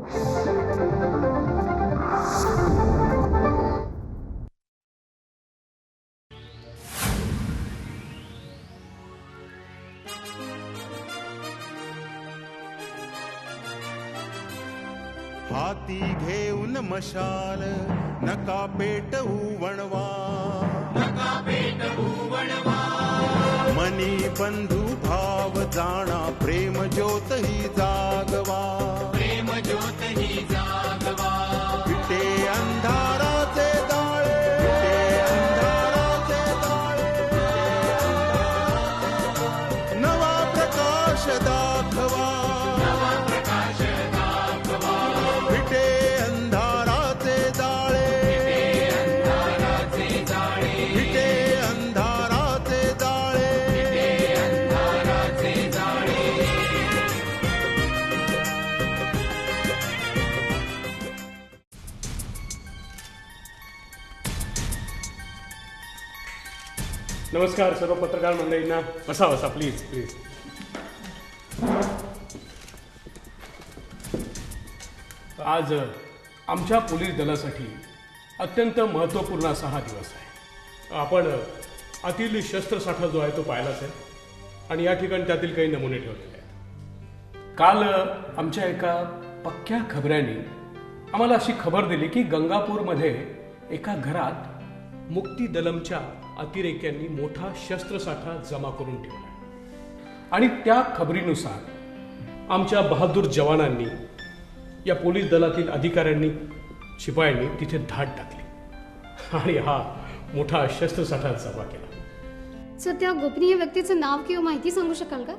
हाती घेऊन मशाल नका पेटवू वणवा मनी बंधू भाव जाणा प्रेम ज्योत ही जागवा. ज्योत ही नमस्कार सर्व पत्रकार मंडळींना. बसा बसा प्लीज प्लीज आज आमच्या पोलीस दलासाठी अत्यंत महत्त्वपूर्ण असा हा दिवस आहे. आपण आतील शस्त्रसाठा जो आहे तो पाहिलाच आहे. आणि या ठिकाणी त्यातील काही नमुने ठेवलेले आहेत. काल आमच्या एका पक्क्या खबऱ्यांनी आम्हाला अशी खबर दिली की गंगापूरमध्ये एका घरात मुक्ती दलमच्या अतिरेक्यांनी मोठा शस्त्रसाठा जमा करून ठेवला. आणि त्या खबरीनुसार आमच्या बहादूर जवानांनी या पोलीस दलातील अधिकाऱ्यांनी शिपायांनी तिथे धाड टाकली. आणि हा मोठा शस्त्रसाठा जमा केला. सर त्या गोपनीय व्यक्तीचं नाव किंवा माहिती सांगू शकाल का?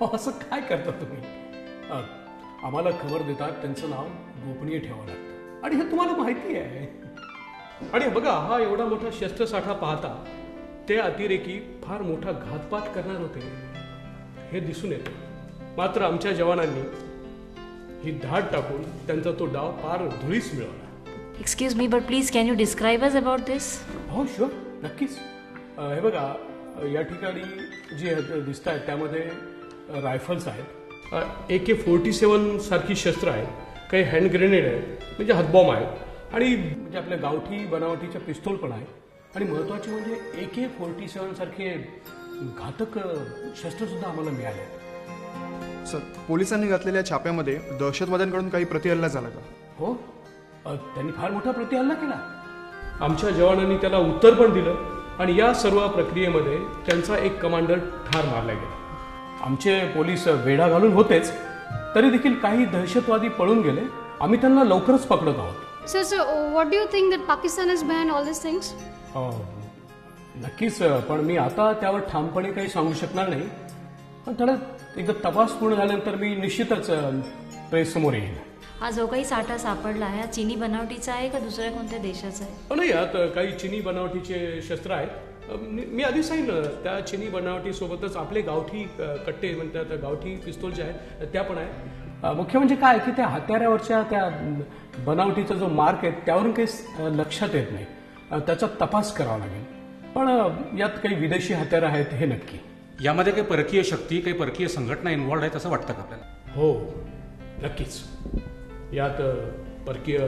अहो, असं काय करता तुम्ही? आम्हाला खबर देतात त्यांचं नाव गोपनीय ठेवावं लागतं. आणि हे तुम्हाला माहिती आहे. आणि बघा हा एवढा मोठा शस्त्रसाठा पाहता ते अतिरेकी फार मोठा घातपात करणार होते. हे दिसून येते. मात्र आमच्या जवानांनी ही धाड टाकून त्यांचा तो डाव फार धुळीस मिळवला. Excuse me, but please can you describe us about this? हो शुअर नक्कीच. हे बघा या ठिकाणी जे दिसत आहेत त्यामध्ये रायफल्स आहेत. ए के फोर्टी सेवन सारखी शस्त्र आहेत. काही हँड ग्रेनेड आहेत. म्हणजे हातबॉम्ब आहेत. आणि म्हणजे आपल्या गावठी बनावटीच्या पिस्तूल पण आहेत. आणि महत्त्वाचे म्हणजे ए के फोर्टी सेवन सारखे घातक शस्त्रसुद्धा आम्हाला मिळाले. आहेत सर पोलिसांनी घातलेल्या छाप्यामध्ये दहशतवाद्यांकडून काही प्रतिहल्ला झाला का? हो? अ, त्यांनी फार मोठा प्रतिहल्ला केला. आमच्या जवानांनी त्याला उत्तर पण दिलं आणि या सर्व प्रक्रियेमध्ये त्यांचा एक कमांडर ठार मारला गेला. आमचे पोलीस वेढा घालून होतेच तरी देखील काही दहशतवादी पळून गेले. आम्ही त्यांना लवकरच पकडत आहोत. Sir sir what do you think that Pakistan is behind all this things नक्कीच पण मी आता त्यावर ठामपणे काही सांगू शकणार नाही. पण थोडं एकदा तपास पूर्ण झाल्यानंतर मी निश्चितच प्रेससमोर येईन हा जो काही साठा सापडला आहे हा चीनी बनावटीचा आहे का दुसऱ्या कोणत्या देशाचा आहे? नाही यात काही चिनी बनावटीचे शस्त्र आहेत. मी मी आधी सांगितलं त्या चिनी बनावटीसोबतच आपले गावठी कट्टे म्हणतात गावठी पिस्तूल जे आहेत त्या पण आहेत. अ, मुख्य म्हणजे काय की त्या हत्यारावरच्या त्या बनावटीचा जो मार्क आहे त्यावरून काही लक्षात येत नाही. त्याचा तपास करावा लागेल. पण यात काही विदेशी हत्यारं आहेत हे नक्की. यामध्ये काही परकीय शक्ती काही परकीय संघटना इन्व्हॉल्ड आहेत असं वाटतं का आपल्याला? हो नक्कीच. यात परकीय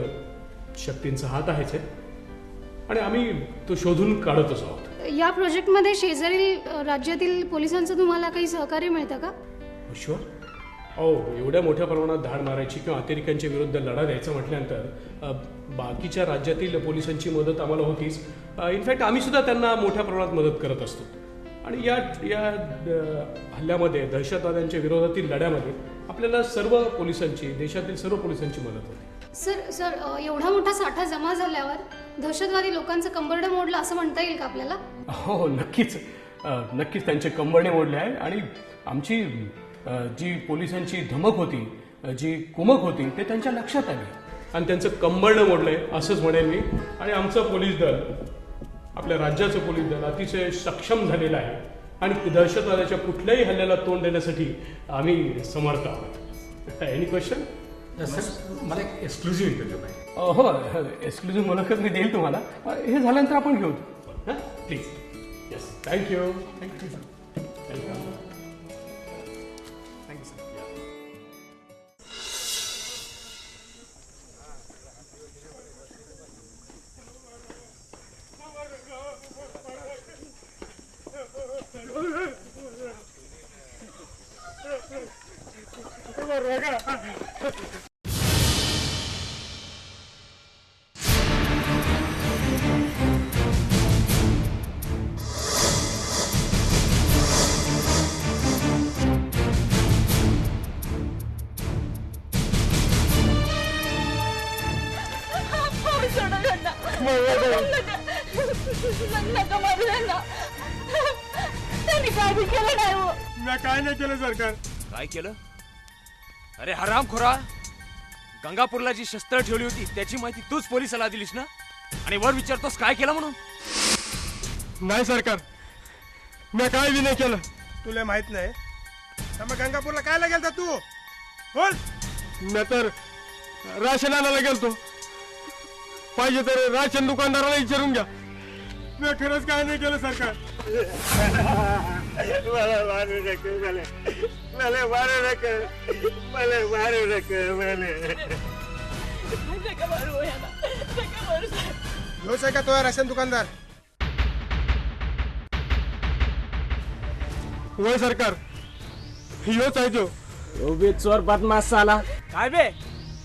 शक्तींचा हात आहेच आहे आणि आम्ही तो शोधून काढतच आहोत. या प्रोजेक्टमध्ये शेजारील राज्यातील पोलिसांचं तुम्हाला काही सहकार्य मिळतं का? शुअर हो एवढ्या मोठ्या प्रमाणात धाड मारायची किंवा अतिरेक्यांच्या विरुद्ध लढा द्यायचा म्हटल्यानंतर बाकीच्या राज्यातील पोलिसांची मदत आम्हाला होतीच. इनफॅक्ट आम्ही सुद्धा त्यांना मोठ्या प्रमाणात मदत करत असतो. आणि या या हल्ल्यामध्ये दहशतवाद्यांच्या विरोधातील लढ्यामध्ये आपल्याला सर्व पोलिसांची देशातील सर्व पोलिसांची मदत होती. सर सर एवढा मोठा साठा जमा झाल्यावर दहशतवादी लोकांचं कंबरडं मोडलं असं म्हणता येईल का आपल्याला? हो नक्कीच. नक्कीच त्यांचे कंबरणे मोडले आहे आणि आमची जी पोलिसांची धमक होती जी कुमक होती ते त्यांच्या लक्षात आली. आणि त्यांचं कंबरणं मोडलंय असंच म्हणेन मी. आणि आमचं पोलीस दल आपल्या राज्याचं पोलीस दल अतिशय सक्षम झालेलं आहे. आणि दहशतवादाच्या कुठल्याही हल्ल्याला तोंड देण्यासाठी आम्ही समर्थ आहोत. एनी क्वेश्चन सर मला एक एक्सक्लुझिव्ह इंटरव्ह्यू पाहिजे. हो एक्सक्लुझिव्ह मुलाखत मी देईल तुम्हाला. हे झाल्यानंतर आपण घेऊ. हां? Please yes thank you thank you thank you काय केलं? अरे हराम खोरा गंगापूरला जी शस्त्र ठेवली होती त्याची माहिती तूच पोलिसाला दिलीस ना? आणि वर विचारतोस काय केलं म्हणून? नाही सरकार. मी काय बी नाही केलं. तुला माहीत नाही? तर मग गंगापूरला काय लागेल तू? बोल! मी तर राशन आणायला गेलतो. पाहिजे तर राशन दुकानदाराला विचारून घ्या. मी खरंच काय नाही केलं सरकार. मला मारू नका मला. मला मारू नका. मला मारू नका आहे का तो राशन दुकानदार. होय सरकार योच आहे तो उभी चोर बदमाश साला. काय बे?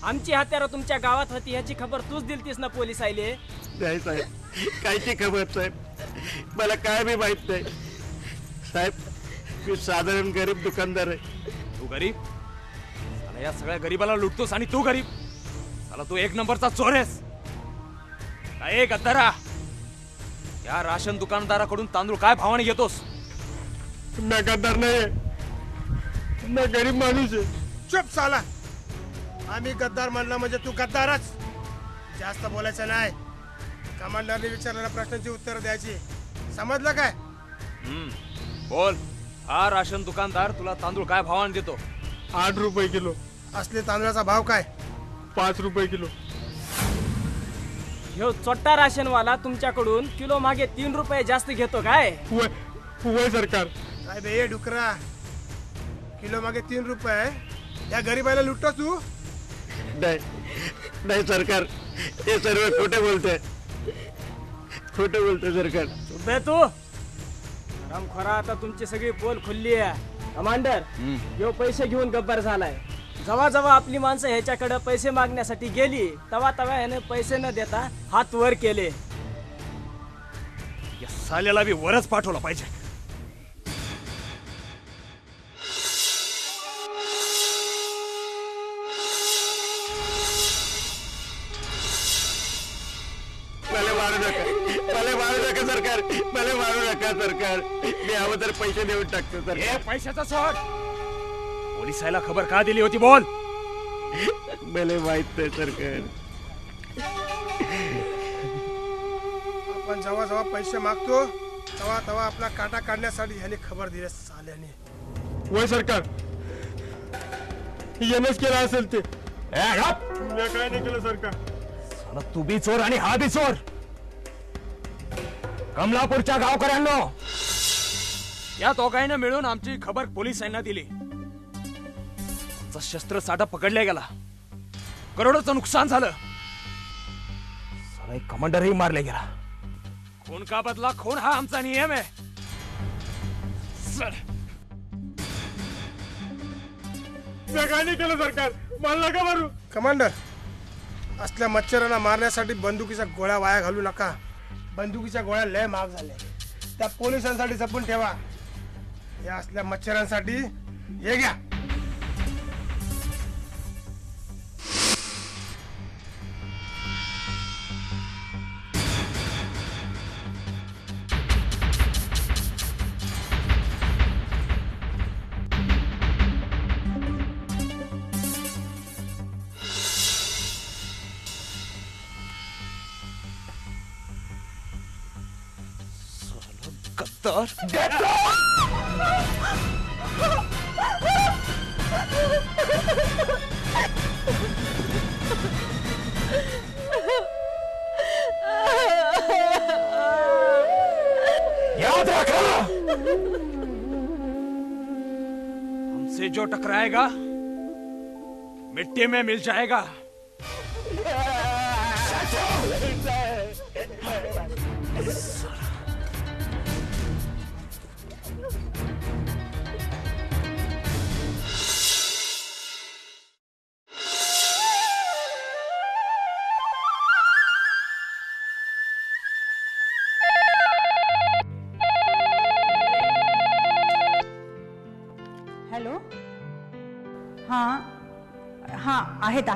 आमची हत्यारं तुमच्या गावात होती ह्याची खबर तूच दिलतीस ना पोलीस आले नाही साहेब कायची खबर साहेब? मला काय बी माहीत नाही. साहेब मी साधारण गरीब दुकानदार आहे. तू गरीब? साला या सगळ्या गरीबाला लुटतोस आणि तू गरीब. साला तू एक नंबरचा चोर आहेस. काय गद्दारा या राशन दुकानदाराकडून तांदूळ काय भावाने घेतोस? मी गद्दार नाही मी गरीब माणूस आहे. चुप साला. आम्ही गद्दार म्हणलं म्हणजे तू गद्दारच. जास्त बोलायचं नाही. कमांडरने विचारलेल्या प्रश्नांची उत्तर द्यायची. समजलं काय? हम्म, बोल. हा राशन दुकानदार तुला तांदूळ काय भावाने देतो? आठ रुपये किलो. असले तांदळाचा भाव काय? पाच रुपये किलो. ह्यो चोट्टा राशनवाला तुमच्याकडून किलो मागे तीन रुपये जास्त घेतो काय? वय वय सरकार. काय बे डुकरा किलो मागे तीन रुपये. या गरीबाला लुटतो तू? नाही. नाही सरकार. हे सर्व खोटे बोलते खोटे बोलते सरकार. बे तू. खरा आता तुमची सगळी पोल खुलली आहे. कमांडर ह्यो पैसे घेऊन गब्बर झालाय. जेव्हा जेव्हा आपली माणसं ह्याच्याकडे पैसे मागण्यासाठी गेली तेव्हा तेव्हा ह्याने पैसे न देता हात वर केले. या साल्याला बी वरच पाठवला पाहिजे. पैसे देऊन टाकतो हे सरकार पैशाचा सोड. पोलिसाला खबर का दिली होती बोल. मला माहीत नाही सरकार आपण जेव्हा जेव्हा पैसे मागतो तेव्हा तेव्हा आपला काटा काढण्यासाठी ह्याने खबर दिली साल्याने. वय सरकार. यानेच केलं असेल ते. मी काय नाही केलं सरकार साला तू बी चोर आणि हा बी चोर. कमलापूरच्या गावकऱ्यांनो या दोघांना मिळून आमची खबर पोलिसांना दिली. आमचा शस्त्र साठा पकडला गेला. करोडोचं नुकसान झालं. साला एक कमांडरही मारला गेला. खून का बदला? खून हा आमचा नियम आहे. काय नाही केलं सरकार. मला नका मारू. कमांडर असल्या मच्छरांना मारण्यासाठी बंदुकीच्या गोळ्या वाया घालू नका. बंदुकीच्या गोळ्या लय महाग झाल्या. त्या पोलिसांसाठी जपून ठेवा. या असल्या मच्छरांसाठी. हे घ्या. गद्दार! याद रखा हमसे जो टकराएगा मिट्टी में मिल जाएगा।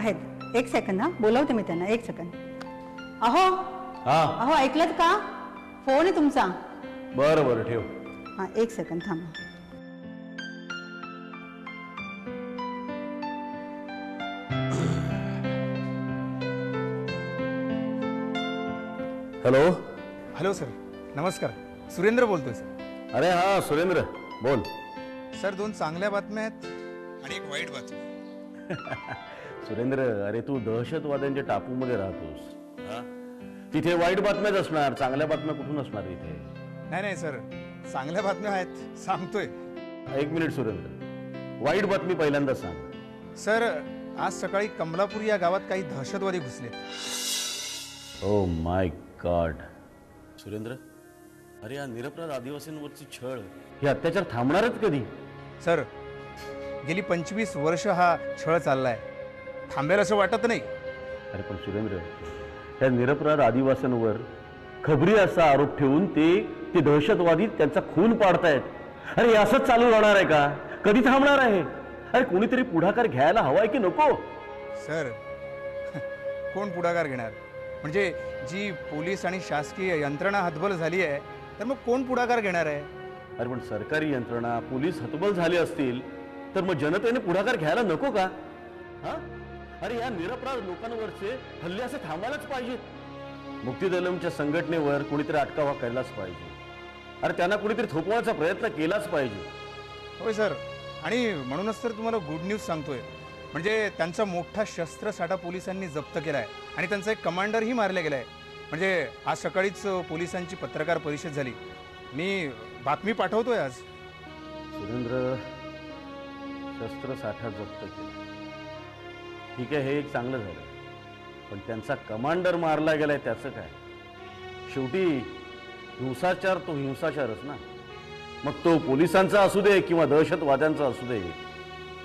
आहेत. एक सेकंद हा. बोलवते मी त्यांना. एक सेकंद अहो. हा. अहो ऐकलत का? फोन आहे तुमचा. बरं बरं ठेव. हा एक सेकंद थांबा. हॅलो हॅलो सर नमस्कार. सुरेंद्र बोलतोय सर अरे हा सुरेंद्र. बोल. सर दोन चांगल्या बातम्या आहेत. आणि एक वाईट बातमी. सुरेंद्र अरे तू दहशतवाद्यांच्या टापूमध्ये राहतोस. हा? तिथे वाईट बातम्याच असणार चांगल्या बातम्या कुठून असणार इथे? नाही नाही सर. चांगल्या बातम्या आहेत सांगतोय. एक मिनिट सुरेंद्र. वाईट बातमी पहिल्यांदा सांग. सर आज सकाळी कमलापूर या गावात काही दहशतवादी घुसलेत. ओ माय गॉड सुरेंद्र अरे या निरपराध आदिवासींवरची छळ. हे अत्याचार थांबणारच कधी? सर गेली पंचवीस वर्ष हा छळ चाललाय. थांबेल असं वाटत नाही. अरे पण सुरेंद्र त्या निरपराध आदिवासींवर खबरी असा आरोप ठेवून ते ते दहशतवादी त्यांचा खून पाडतायत. अरे असंच चालू राहणार आहे का? कधी थांबणार आहे? अरे कोणीतरी पुढाकार घ्यायला हवाय की नको? सर कोण पुढाकार घेणार? म्हणजे जी पोलीस आणि शासकीय यंत्रणा हतबल झाली आहे तर मग कोण पुढाकार घेणार आहे? अरे पण सरकारी यंत्रणा पोलीस हतबल झाले असतील तर मग जनतेने पुढाकार घ्यायला नको का? हा? अरे या निरपराध लोकांवरचे हल्ले असे थांबायलाच पाहिजेत. मुक्तीदलमच्या संघटनेवर कोणीतरी अटकावा करायलाच पाहिजे. अरे त्यांना कुणीतरी थोपवायचा प्रयत्न केलाच पाहिजे. होय सर. आणि म्हणूनच तर तुम्हाला गुड न्यूज सांगतोय. म्हणजे त्यांचा मोठा शस्त्रसाठा पोलिसांनी जप्त केलाय आणि त्यांचा एक कमांडरही मारला गेलाय. म्हणजे आज सकाळीच पोलिसांची पत्रकार परिषद झाली. मी बातमी पाठवतोय आज. सुरेंद्र शस्त्रसाठा जप्त केला. ठीक आहे हे एक चांगलं झालं. पण त्यांचा कमांडर मारला गेलाय त्याचं काय? शेवटी हिंसाचार तो हिंसाचारच ना. मग तो पोलिसांचा असू दे किंवा दहशतवाद्यांचा असू दे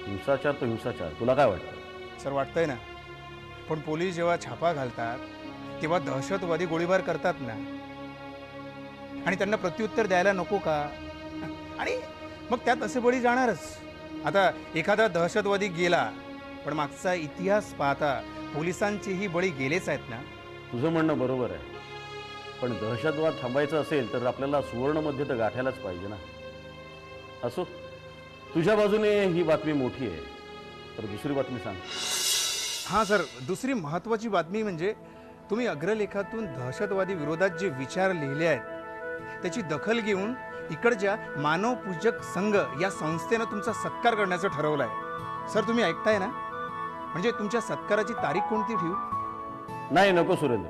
हिंसाचार तो हिंसाचार. तुला काय वाटतं? सर वाटतंय ना. पण पोलीस जेव्हा छापा घालतात तेव्हा दहशतवादी गोळीबार करतात ना. आणि त्यांना प्रत्युत्तर द्यायला नको का? आणि मग त्यात असे बळी जाणारच. आता एखादा दहशतवादी गेला पण मागचा इतिहास पाहता पोलिसांचेही बळी गेलेच आहेत ना? तुझं म्हणणं बरोबर आहे. पण दहशतवाद थांबायचं असेल तर आपल्याला सुवर्णमध्ये तर गाठायलाच पाहिजे ना. असो तुझ्या बाजूने ही बातमी मोठी आहे. तर दुसरी बातमी सांग. हां सर दुसरी महत्त्वाची बातमी म्हणजे तुम्ही अग्रलेखातून दहशतवादी विरोधात जे विचार लिहिले आहेत त्याची दखल घेऊन इकडच्या मानवपूजक संघ या संस्थेनं तुमचा सत्कार करण्याचं ठरवलं आहे सर तुम्ही ऐकताय ना? म्हणजे तुमच्या सत्काराची तारीख कोणती ठेवू? नाही नको सुरेंद्र.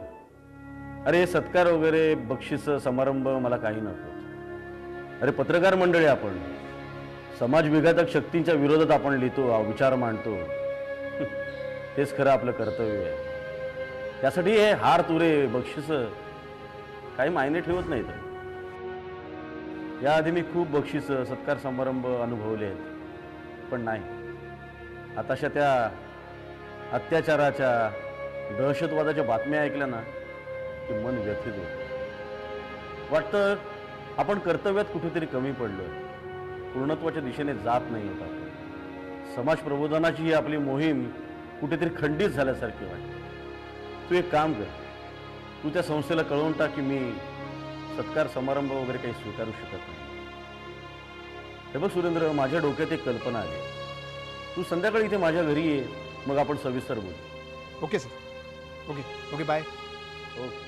अरे सत्कार वगैरे बक्षीस समारंभ मला काही नको अरे पत्रकार मंडळी आपण. समाज विघातक शक्तींच्या विरोधात आपण लिहितो विचार मांडतो. हेच खरं आपलं कर्तव्य आहे. त्यासाठी हे हार तुरे बक्षीस काही मायने ठेवत नाहीत. याआधी मी खूप बक्षीस सत्कार समारंभ अनुभवले आहेत. पण नाही. आताशा त्या अत्याचाराच्या दहशतवादाच्या बातम्या ऐकल्या ना की मन व्यथित होतं. वाटतं आपण कर्तव्यात कुठेतरी कमी पडलो. पूर्णत्वाच्या दिशेने जात नाही होत. आपण समाज प्रबोधनाची ही आपली मोहीम कुठेतरी खंडित झाल्यासारखी वाटते. तू एक काम कर. तू त्या संस्थेला कळवून टाक की मी सत्कार समारंभ वगैरे काही स्वीकारू शकत नाही. हे बघ सुरेंद्र माझ्या डोक्यात एक कल्पना आली. तू संध्याकाळी इथे माझ्या घरी ये. मग आपण सविस्तर बोलू. Okay sir. Okay. Okay bye. Okay.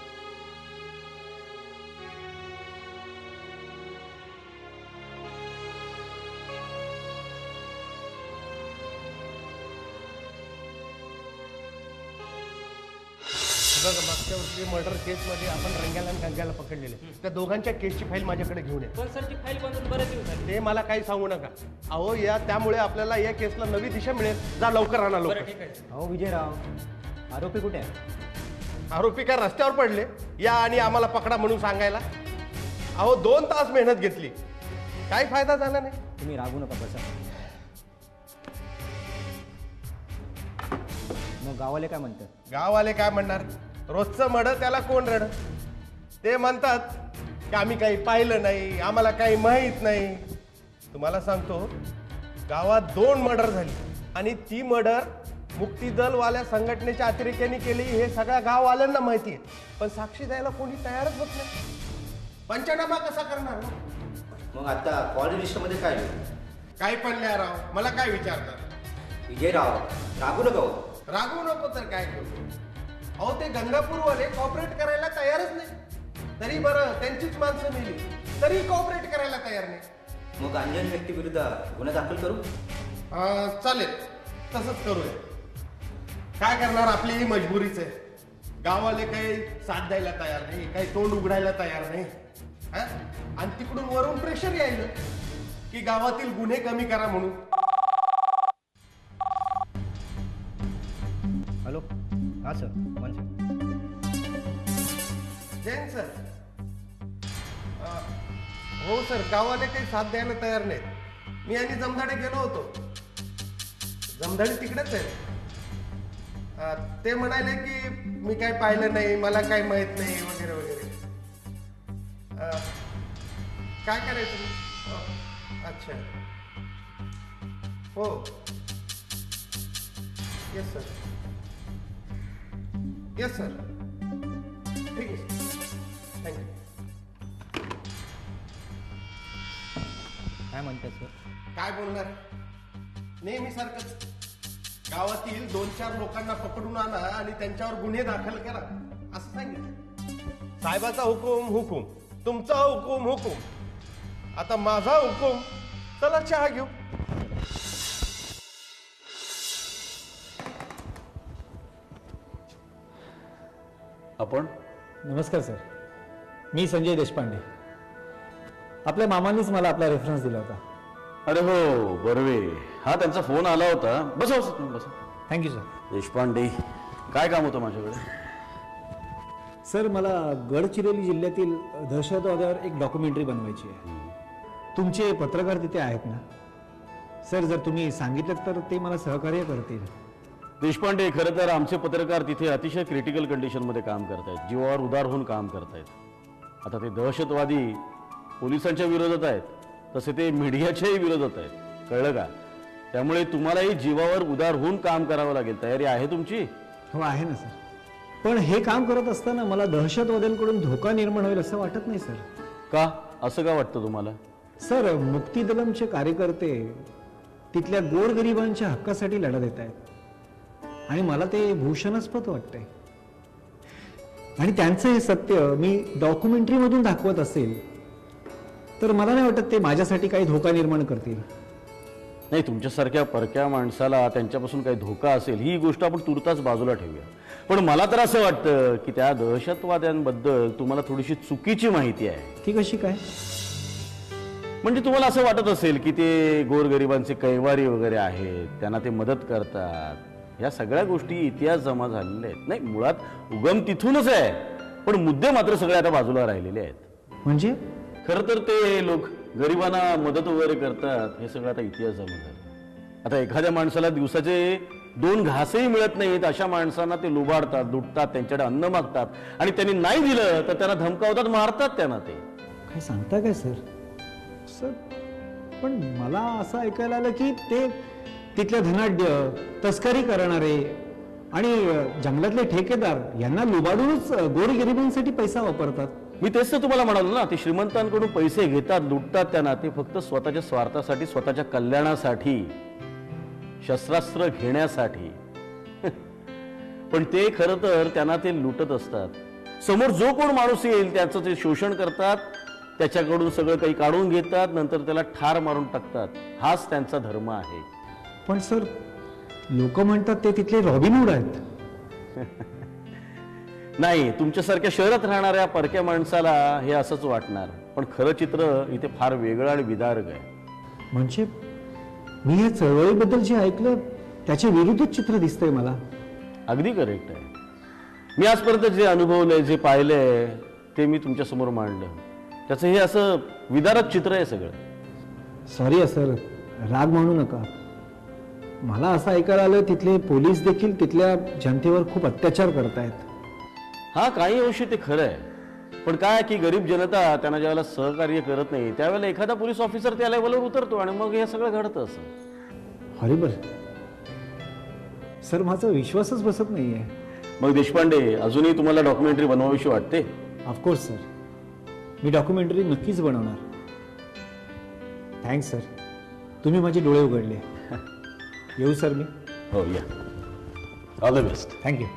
वर्षी मर्डर केसमध्ये आपण रंग्याला आणि गंग्याला पकडलेले. त्या दोघांच्या केसची फाईल माझ्याकडे घेऊन ये. पण सर ती फाईल बनवून बरेच दिवस झाले. ते मला काही सांगू नका. अहो या त्यामुळे आपल्याला या केसला नवी दिशा मिळेल. जा लवकर आणा बरं लवकर ठीक आहे. अहो विजयराव आरोपी कुठे आहे? आरोपी काय रस्त्यावर पडले? या आणि आम्हाला पकडा म्हणून सांगायला. अहो दोन तास मेहनत घेतली. काही फायदा झाला नाही. तुम्ही रागू नका बसा. मग गावाले काय म्हणतात? गाववाले काय म्हणणार? रोजचं मड त्याला कोण रड? ते म्हणतात की आम्ही काही पाहिलं नाही आम्हाला काही माहीत नाही. तुम्हाला सांगतो गावात दोन मर्डर झाली आणि ती मर्डर मुक्ती दलवाल्या संघटनेच्या अतिरेक्यांनी केली. हे सगळ्या गाववाल्यांना माहिती आहे. पण साक्षी द्यायला कोणी तयारच होत नाही. पंचनामा कसा करणार ना? मग आता कॉल लिस्टमध्ये काय? काही पण नाही राव. मला काय विचारतात विजयराव रागू नका हो. रागवू नको तर काय करू? अहो ते गंगापूरवाले कॉपरेट करायला तयारच नाही. तरी बरं त्यांचीच माणसं मिली. तरी कॉपरेट करायला तयार नाही. मग अंजन व्यक्तीविरुद्ध गुन्हा दाखल करू? अं, चालेल. तसंच करूया. काय करणार? आपली ही मजबुरीच आहे. गावाले काही साथ द्यायला तयार नाही काही तोंड उघडायला तयार नाही. हा? आणि तिकडून वरून प्रेशर यायचं की गावातील गुन्हे कमी करा म्हणून. हा सर म्हणजे. जैन सर अं, हो सर गावाले काही साथ द्यायला तयार नाहीत. मी आणि जमदाडे गेलो होतो. जमधाडे तिकडेच आहे अं, ते म्हणाले की मी काय पाहिलं नाही मला काय माहीत नाही वगैरे वगैरे. अं, काय करायचं? मग? अं, अच्छा. हो. येस सर येस सर ठीक आहे थँक्यू काय म्हणतात सर काय बोलणार? नेहमी सारखंच. गावातील दोन चार लोकांना पकडून आणा आणि त्यांच्यावर गुन्हे दाखल करा. असं सांगितलं. साहेबाचा हुकूम हुकूम. तुमचा हुकूम हुकूम. आता माझा हुकूम चला चहा घेऊ. आपण? नमस्कार सर. मी संजय देशपांडे. आपल्या मामांनीच मला आपला रेफरन्स दिला होता. अरे हो बर्वे हा त्यांचा फोन आला होता. बसा बसा तुम्ही बसा. थँक्यू सर देशपांडे काय काम होतं माझ्याकडे? सर मला गडचिरोली जिल्ह्यातील दहशतवादावर एक डॉक्युमेंटरी बनवायची आहे. तुमचे पत्रकार तिथे आहेत ना? सर जर तुम्ही सांगितलं तर ते मला सहकार्य करतील. देशपांडे खरं तर आमचे पत्रकार तिथे अतिशय क्रिटिकल कंडिशनमध्ये काम करतायत. जीवावर उदार होऊन काम करतायत. आता ते दहशतवादी पोलिसांच्या विरोधात आहेत. तसे ते मीडियाच्याही विरोधात आहेत. कळलं का? त्यामुळे तुम्हालाही जीवावर उदार होऊन काम करावं लागेल. तयारी आहे तुमची? हो आहे ना सर. पण हे काम करत असताना मला दहशतवाद्यांकडून धोका निर्माण होईल असं वाटत नाही सर. का? असं का वाटतं तुम्हाला? सर मुक्तीदलमचे कार्यकर्ते तिथल्या गोरगरिबांच्या हक्कासाठी लढा देत आहेत आणि मला ते भूषणास्पद वाटतंय. आणि त्यांचं हे सत्य मी डॉक्युमेंटरीमधून दाखवत असेल तर मला नाही वाटत ते माझ्यासाठी काही धोका निर्माण करतील. नाही तुमच्यासारख्या परक्या माणसाला त्यांच्यापासून काही धोका असेल ही गोष्ट आपण तुर्तास बाजूला ठेवूया. पण मला तर असं वाटतं की त्या दहशतवाद्यांबद्दल तुम्हाला थोडीशी चुकीची माहिती आहे. ती कशी काय? म्हणजे तुम्हाला असं वाटत असेल की ते गोरगरिबांचे कैवारी वगैरे आहेत त्यांना ते मदत करतात या सगळ्या गोष्टी इतिहास जमा झालेल्या आहेत. नाही मुळात उगम तिथूनच आहे. पण मुद्दे मात्र सगळे आता बाजूला राहिलेले आहेत. म्हणजे? खरं तर ते लोक गरिबांना मदत वगैरे करतात हे सगळं आता इतिहास जमा झाला आता एखाद्या माणसाला दिवसाचे दोन घासही मिळत नाहीत अशा माणसांना ते लुबाडतात लुटतात त्यांच्याकडे अन्न मागतात. आणि त्यांनी नाही दिलं तर त्यांना धमकावतात मारतात त्यांना ते. काय सांगता काय सर? सर पण मला असं ऐकायला आलं की ते तिथल्या धनाढ्य तस्करी करणारे आणि जंगलातले ठेकेदार यांना लुबाडूनच अ, पैसा वापरतात. मी तेच तर तुम्हाला म्हणालो ना ते श्रीमंतांकडून पैसे घेतात लुटतात त्यांना ते फक्त स्वतःच्या स्वार्थासाठी स्वतःच्या कल्याणासाठी शस्त्रास्त्र घेण्यासाठी. पण ते खरं तर त्यांना ते लुटत असतात. समोर जो कोण माणूस येईल त्याचं ते शोषण करतात त्याच्याकडून सगळं काही काढून घेतात नंतर त्याला ठार मारून टाकतात. हाच त्यांचा धर्म आहे. पण सर लोक म्हणतात ते तिथले रॉबिनहूड आहेत. नाही तुमच्यासारख्या शहरात राहणाऱ्या परक्या माणसाला हे असंच वाटणार. पण खरं चित्र इथे फार वेगळं आणि विदारक आहे. म्हणजे मी या चळवळीबद्दल जे ऐकलं त्याच्या विरुद्धच चित्र दिसतंय मला. अगदी करेक्ट आहे. मी आजपर्यंत जे अनुभवलंय जे पाहिलंय ते मी तुमच्यासमोर मांडलं. त्याचं हे असं विदारक चित्र आहे सगळं. सॉरी सर राग मानू नका. मला असं ऐकायला आलं तिथले पोलीस देखील तिथल्या जनतेवर खूप अत्याचार करतायत हा काही अंशी ते खरं आहे. पण काय की गरीब जनता त्यांना ज्यावेळेला सहकार्य करत नाही त्यावेळेला एखादा पोलीस ऑफिसर त्या लेवलवर उतरतो आणि मग हे सगळं घडतं असं. हरिबर सर माझा विश्वासच बसत नाही आहे मग देशपांडे अजूनही तुम्हाला डॉक्युमेंटरी बनवाविषयी वाटते? ऑफकोर्स सर मी डॉक्युमेंटरी नक्कीच बनवणार. थँक्स सर तुम्ही माझे डोळे उघडले. You serve me? Oh, yeah. All the best. Thank you.